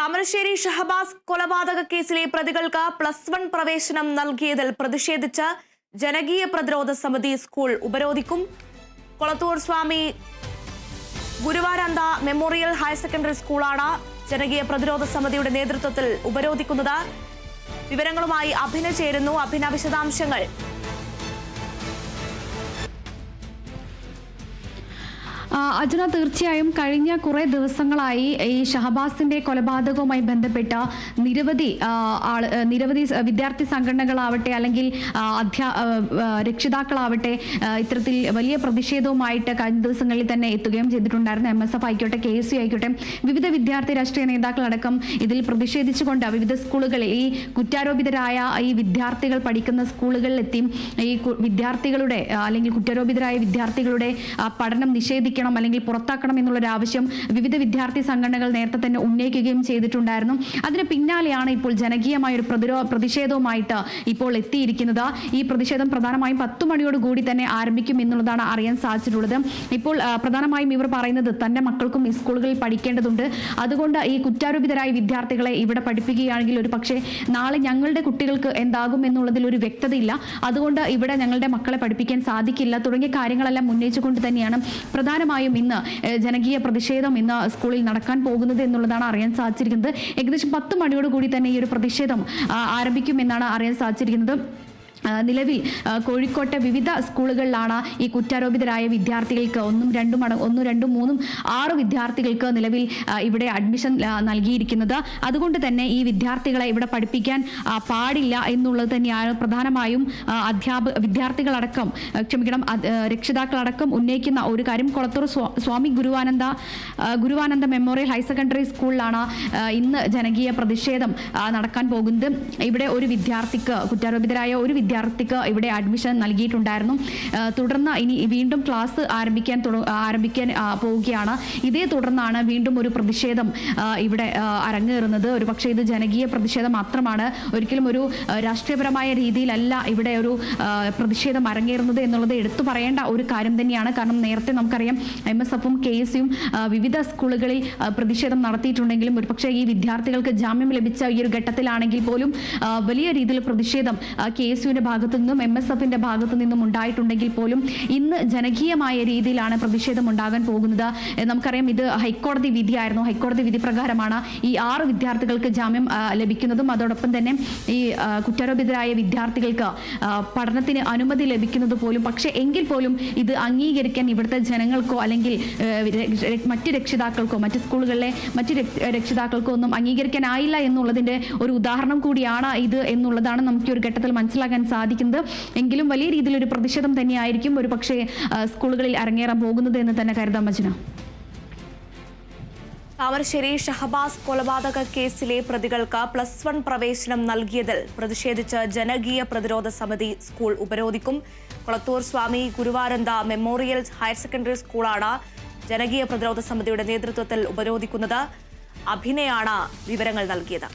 താമരശ്ശേരി ഷഹബാസ് കൊലപാതക കേസിലെ പ്രതികൾക്ക് പ്ലസ് വൺ പ്രവേശനം നൽകിയതിൽ പ്രതിഷേധിച്ച് ജനകീയ പ്രതിരോധ സമിതി school ഉപരോധിക്കും. Kolathur Swami Guruvarantha memorial higher secondary സ്കൂളാണ് ജനകീയ പ്രതിരോധ സമിതിയുടെ നേതൃത്വത്തിൽ ഉപരോധിക്കുന്നത്. വിവരങ്ങളുമായി അഭിന ചേരുന്നു. അഭിന വിശദാംശങ്ങൾ. ആ, അർജുന തീർച്ചയായും കഴിഞ്ഞ കുറേ ദിവസങ്ങളായി ഈ ഷഹബാസിന്റെ കൊലപാതകവുമായി ബന്ധപ്പെട്ട നിരവധി ആ, ആൾ നിരവധി വിദ്യാർത്ഥി സംഘടനകളാവട്ടെ അല്ലെങ്കിൽ അധ്യാ രക്ഷിതാക്കളാവട്ടെ ഇത്തരത്തിൽ വലിയ പ്രതിഷേധവുമായിട്ട് കഴിഞ്ഞ ദിവസങ്ങളിൽ തന്നെ എത്തുകയും ചെയ്തിട്ടുണ്ടായിരുന്നു. എം എസ് എഫ് ആയിക്കോട്ടെ കെ എസ് യു ആയിക്കോട്ടെ വിവിധ വിദ്യാർത്ഥി രാഷ്ട്രീയ നേതാക്കളടക്കം ഇതിൽ പ്രതിഷേധിച്ചുകൊണ്ട് വിവിധ സ്കൂളുകളിൽ ഈ കുറ്റാരോപിതരായ ഈ വിദ്യാർത്ഥികൾ പഠിക്കുന്ന സ്കൂളുകളിലെത്തി ഈ വിദ്യാർത്ഥികളുടെ അല്ലെങ്കിൽ കുറ്റാരോപിതരായ വിദ്യാർത്ഥികളുടെ പഠനം പഠനം നിഷേധിക്കണം അല്ലെങ്കിൽ പുറത്താക്കണം എന്നുള്ളൊരു ആവശ്യം വിവിധ വിദ്യാർത്ഥി സംഘടനകൾ നേരത്തെ തന്നെ ഉന്നയിക്കുകയും ചെയ്തിട്ടുണ്ടായിരുന്നു. അതിന് പിന്നാലെയാണ് ഇപ്പോൾ ജനകീയമായ ഒരു പ്രതിരോ പ്രതിഷേധവുമായിട്ട് ഇപ്പോൾ എത്തിയിരിക്കുന്നത്. ഈ പ്രതിഷേധം പ്രധാനമായും പത്തു മണിയോട് കൂടി തന്നെ ആരംഭിക്കും എന്നുള്ളതാണ് അറിയാൻ സാധിച്ചിട്ടുള്ളത്. ഇപ്പോൾ പ്രധാനമായും ഇവർ പറയുന്നത് തന്റെ മക്കൾക്കും ഈ സ്കൂളുകളിൽ പഠിക്കേണ്ടതുണ്ട്. അതുകൊണ്ട് ഈ കുറ്റാരോപിതരായ വിദ്യാർത്ഥികളെ ഇവിടെ പഠിപ്പിക്കുകയാണെങ്കിൽ ഒരു പക്ഷേ നാളെ ഞങ്ങളുടെ കുട്ടികൾക്ക് എന്താകും എന്നുള്ളതിൽ ഒരു വ്യക്തതയില്ല. അതുകൊണ്ട് ഇവിടെ ഞങ്ങളുടെ മക്കളെ പഠിപ്പിക്കാൻ സാധിക്കില്ല. തുടങ്ങിയ കാര്യങ്ങളെല്ലാം ഉന്നയിച്ചുകൊണ്ട് തന്നെയാണ് പ്രധാനമായും ഇന്ന് ജനകീയ പ്രതിഷേധം ഇന്ന് സ്കൂളിൽ നടക്കാൻ പോകുന്നത് എന്നുള്ളതാണ് അറിയാൻ സാധിച്ചിരിക്കുന്നത്. ഏകദേശം പത്ത് മണിയോട് കൂടി തന്നെ ഈ ഒരു പ്രതിഷേധം ആരംഭിക്കുമെന്നാണ് അറിയാൻ സാധിച്ചിരിക്കുന്നത്. നിലവിൽ കോഴിക്കോട്ടെ വിവിധ സ്കൂളുകളിലാണ് ഈ കുറ്റാരോപിതരായ വിദ്യാർത്ഥികൾക്ക് ഒന്നും രണ്ടും അട ഒന്നും രണ്ടും മൂന്നും ആറ് വിദ്യാർത്ഥികൾക്ക് നിലവിൽ ഇവിടെ അഡ്മിഷൻ നൽകിയിരിക്കുന്നത്. അതുകൊണ്ട് തന്നെ ഈ വിദ്യാർത്ഥികളെ ഇവിടെ പഠിപ്പിക്കാൻ പാടില്ല എന്നുള്ളത് തന്നെയാണ് പ്രധാനമായും അധ്യാപക വിദ്യാർത്ഥികളടക്കം ക്ഷമിക്കണം രക്ഷിതാക്കളടക്കം ഉന്നയിക്കുന്ന ഒരു കാര്യം Kolathur Swami Guruvananda Guruvananda memorial higher secondary സ്കൂളിലാണ് ഇന്ന് ജനകീയ പ്രതിഷേധം നടക്കാൻ പോകുന്നത്. ഇവിടെ ഒരു വിദ്യാർത്ഥിക്ക് കുറ്റാരോപിതരായ ഒരു വിദ്യാർത്ഥിക്ക് ഇവിടെ അഡ്മിഷൻ നൽകിയിട്ടുണ്ടായിരുന്നു. തുടർന്ന് ഇനി വീണ്ടും ക്ലാസ് ആരംഭിക്കാൻ ആരംഭിക്കാൻ പോവുകയാണ്. ഇതേ തുടർന്നാണ് വീണ്ടും ഒരു പ്രതിഷേധം ഇവിടെ അരങ്ങേറുന്നത്. ഒരു പക്ഷേ ഇത് ജനകീയ പ്രതിഷേധം മാത്രമാണ്. ഒരിക്കലും ഒരു രാഷ്ട്രീയപരമായ രീതിയിലല്ല ഇവിടെ ഒരു പ്രതിഷേധം അരങ്ങേറുന്നത് എന്നുള്ളത് എടുത്തു പറയേണ്ട ഒരു കാര്യം തന്നെയാണ്. കാരണം നേരത്തെ നമുക്കറിയാം എം എസ് എഫും കെ എസ് വിവിധ സ്കൂളുകളിൽ പ്രതിഷേധം നടത്തിയിട്ടുണ്ടെങ്കിലും ഒരുപക്ഷെ ഈ വിദ്യാർത്ഥികൾക്ക് ജാമ്യം ലഭിച്ച ഈ ഒരു ഘട്ടത്തിലാണെങ്കിൽ പോലും വലിയ രീതിയിൽ പ്രതിഷേധം കെ എസ് യുവിന്റെ ഭാഗത്തു നിന്നും എം എസ് എഫിന്റെ ഭാഗത്തു നിന്നും ഉണ്ടായിട്ടുണ്ടെങ്കിൽ പോലും ഇന്ന് ജനകീയമായ രീതിയിലാണ് പ്രതിഷേധം ഉണ്ടാകാൻ പോകുന്നത്. നമുക്കറിയാം ഇത് ഹൈക്കോടതി വിധിയായിരുന്നു. ഹൈക്കോടതി വിധി പ്രകാരമാണ് ഈ ആറ് വിദ്യാർത്ഥികൾക്ക് ജാമ്യം ലഭിക്കുന്നതും. അതോടൊപ്പം തന്നെ ഈ കുറ്റാരോപിതരായ വിദ്യാർത്ഥികൾക്ക് പഠനത്തിന് അനുമതി ലഭിക്കുന്നത് പോലും. പക്ഷേ എങ്കിൽ പോലും ഇത് അംഗീകരിക്കാൻ ഇവിടുത്തെ ജനങ്ങൾക്കോ അല്ലെങ്കിൽ മറ്റ് രക്ഷിതാക്കൾക്കോ മറ്റ് സ്കൂളുകളിലെ മറ്റ് രക്- രക്ഷിതാക്കൾക്കോ ഒന്നും അംഗീകരിക്കാനായില്ല എന്നുള്ളതിന്റെ ഒരു ഉദാഹരണം കൂടിയാണ് ഇത് എന്നുള്ളതാണ് നമുക്ക് ഒരു ഘട്ടത്തിൽ മനസ്സിലാക്കാൻ സാധിക്കുന്നത്. എങ്കിലും വലിയ രീതിയിലൊരു പ്രതിഷേധം തന്നെയായിരിക്കും ഒരു പക്ഷേ സ്കൂളുകളിൽ അരങ്ങേറാൻ പോകുന്നത് എന്ന് തന്നെ കരുതാം മജ്ന താമരശ്ശേരി ഷഹബാസ് കൊലപാതക കേസിലെ പ്രതികൾക്ക് പ്ലസ് വൺ പ്രവേശനം നൽകിയതിൽ പ്രതിഷേധിച്ച് ജനകീയ പ്രതിരോധ സമിതി school ഉപരോധിക്കും. Kolathur Swami Guruvarantha memorial higher secondary സ്കൂളാണ് ജനകീയ പ്രതിരോധ സമിതിയുടെ നേതൃത്വത്തിൽ ഉപരോധിക്കുന്നത്. അഭിനയാണ് വിവരങ്ങൾ നൽകിയത്.